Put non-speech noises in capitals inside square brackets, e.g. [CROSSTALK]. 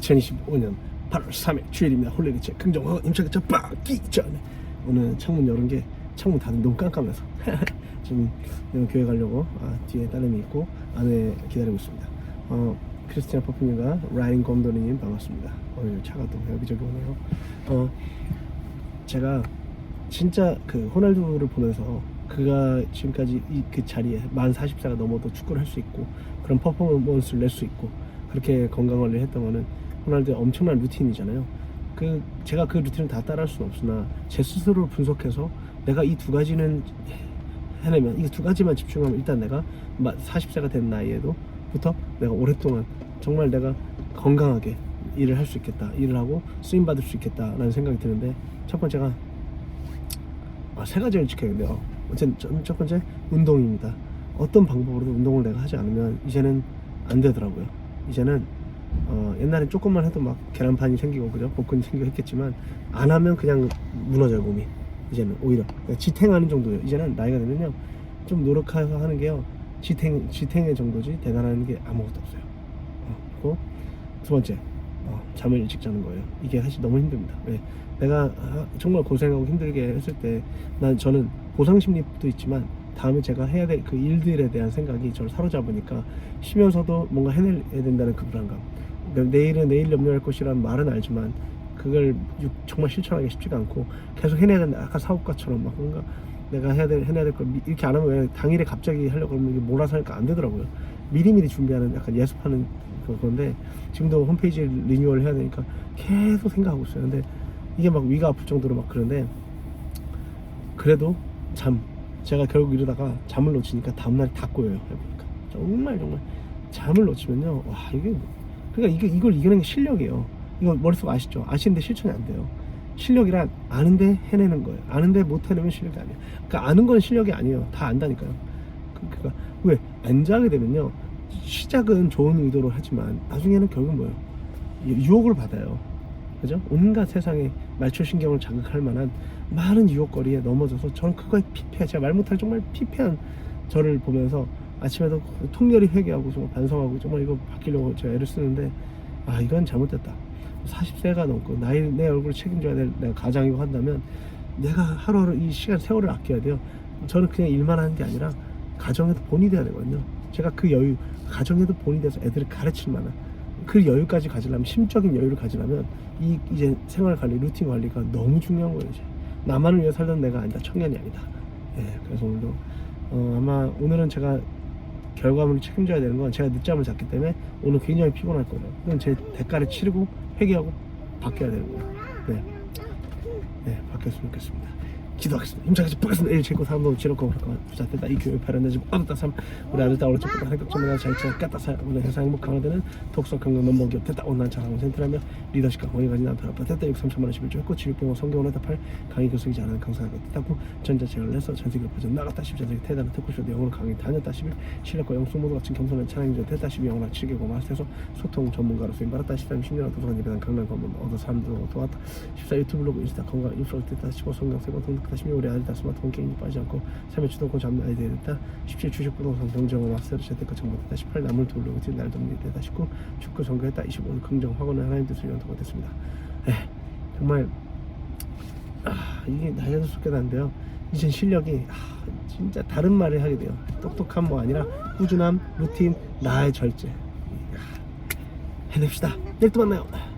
2025년 8월 3일 주일입니다. 홀리리체 긍정하고 임차기차 빠기 전에 오늘 창문 열은 게 창문 닫은 너무 깜깜해서 [LAUGHS] 지금 교회 가려고 아, 뒤에 딸내미 있고 안에 기다리고 있습니다. 어, 크리스티안 퍼핀님과 라인 곰돌이님 반갑습니다. 오늘 차가 또 여기저기 오네요. 어, 제가 진짜 그 호날두를 보면서 그가 지금까지 이 그 자리에 만 40세가 넘어도 축구를 할 수 있고 그런 퍼포먼스를 낼 수 있고 그렇게 건강 관리를 했던 거는 호날두의 엄청난 루틴이잖아요. 그 제가 그 루틴을 다 따라할 수는 없으나 제 스스로를 분석해서 내가 이 두 가지는 해내면 이 두 가지만 집중하면 일단 내가 40세가 된 나이에도 부터 내가 오랫동안 정말 내가 건강하게 일을 할 수 있겠다 일을 하고 쓰임 받을 수 있겠다라는 생각이 드는데 첫 번째가 아, 세 가지를 지켜야 돼요. 어쨌든 첫- 첫 번째 운동입니다. 어떤 방법으로도 운동을 내가 하지 않으면 이제는 안 되더라고요. 이제는 어, 옛날엔 조금만 해도 막 계란판이 생기고 그죠 복근이 생기고 했겠지만 안 하면 그냥 무너져요 몸이 이제는 오히려 그러니까 지탱하는 정도예요. 이제는 나이가 되면요 좀 노력해서 하는 게요 지탱 지탱의 정도지 대단한 게 아무것도 없어요. 어, 그리고 두 번째 어, 잠을 일찍 자는 거예요. 이게 사실 너무 힘듭니다. 왜? 내가 아, 정말 고생하고 힘들게 했을 때 난 저는 보상 심리도 있지만 다음에 제가 해야 될 그 일들에 대한 생각이 저를 사로잡으니까 쉬면서도 뭔가 해내야 된다는 그 불안감. 내일은 내일 염려할 것이라는 말은 알지만 그걸 육- 정말 실천하기 쉽지가 않고 계속 해내야 된다. 아까 사업가처럼 막 뭔가 내가 해야 될 해내야 될 걸 이렇게 안 하면 왜 당일에 갑자기 하려고 그러면 이게 몰아서 하니까 안 되더라고요. 미리미리 준비하는 약간 예습하는 그- 그건데 지금도 홈페이지 리뉴얼 해야 되니까 계속 생각하고 있어요. 근데 이게 막 위가 아플 정도로 막 그런데 그래도 잠 제가 결국 이러다가 잠을 놓치니까 다음날 다 꼬여요 해보니까 정말 정말 잠을 놓치면요 와 이게 뭐- 그러니까 이게 이걸 이겨내는 게 실력이에요. 이거 머릿속 아시죠? 아시는데 실천이 안 돼요. 실력이란 아는데 해내는 거예요. 아는데 못 해내면 실력이 아니에요. 그러니까 아는 건 실력이 아니에요. 다 안다니까요. 그- 그러니까 왜? 안 자게 되면요. 시작은 좋은 의도로 하지만 나중에는 결국 뭐예요? 유- 유혹을 받아요. 그죠? 온갖 세상에 말초신경을 자극할 만한 많은 유혹거리에 넘어져서 저는 그거에 피폐 제가 말 못할 정말 피폐한 저를 보면서 아침에도 통렬히 회개하고 정말 반성하고 정말 이거 바뀌려고 제가 애를 쓰는데 아 이건 잘못됐다. 40세가 넘고 나이 내 얼굴을 책임져야 될 내가 가장이고 한다면 내가 하루하루 이 시간 세월을 아껴야 돼요. 저는 그냥 일만 하는 게 아니라 가정에도 본이 돼야 되거든요. 제가 그 여유 가정에도 본이 돼서 애들을 가르칠 만한 그 여유까지 가지려면 심적인 여유를 가지려면 이 이제 생활 관리 루틴 관리가 너무 중요한 거예요 이제. 나만을 위해 살던 내가 아니다. 청년이 아니다. 예 그래서 오늘도 어, 아마 오늘은 제가 결과물을 책임져야 되는 건 제가 늦잠을 잤기 때문에 오늘 굉장히 피곤할 거예요. 그럼 제 대가를 치르고 회개하고 바뀌어야 되는 거예요. 네, 네 바뀌었으면 좋겠습니다 기도하겠습니다. 힘차게 뿌겠습니다. 일 제고 사람도 지놓고 그럴까 부자되다 이 교회 좀 얻었다 삼 우리 아들 딸 어쩌고 행복점이나 잘차 깠다 사 오늘 세상 행복 강화되는 독서 건강 넘버 기업 됐다. 온난 자랑을 센터라며 리더십과 권위 가진 남편 아빠 됐다. 6 3천만 원 11조 했고 지육병원 성경원 했다 8 강의 교수이지 않은 강사가 됐다고 전자책을 내서 전 세계 퍼져 나갔다 10 전 세계 태단을 특구쇼도 영어로 강의 다녔다 11 실력과 영수 모두 같은 겸손한 찬양자 됐다 12 영어나 7개고 마스터에서 소통 전문가로 쓰임 받았다 13 10년 도서관 예배당 강남 검문 얻어 사람들 도왔다. 14 유튜브 블로그 인스타 건강 인프로 됐다 15 성경 세번 16 우리 아들 다 스마트폰 게임이 빠지지 않고 3일 주도권 아이디어 됐다 17 주식 부동산 경정을 마스터로 재테크 정보됐다. 18 남을 돌리고 뒤날 돕는 됐다 19 축구 전교했다. 25 긍정 학원을 하나님 뜻을 연도가 됐습니다. 에 정말 아 이게 나이가 들수록 깨닫는데요. 이젠 실력이 아, 진짜 다른 말을 하게 돼요. 똑똑함 뭐 아니라 꾸준함 루틴 나의 절제. 아, 해냅시다. 내일 또 만나요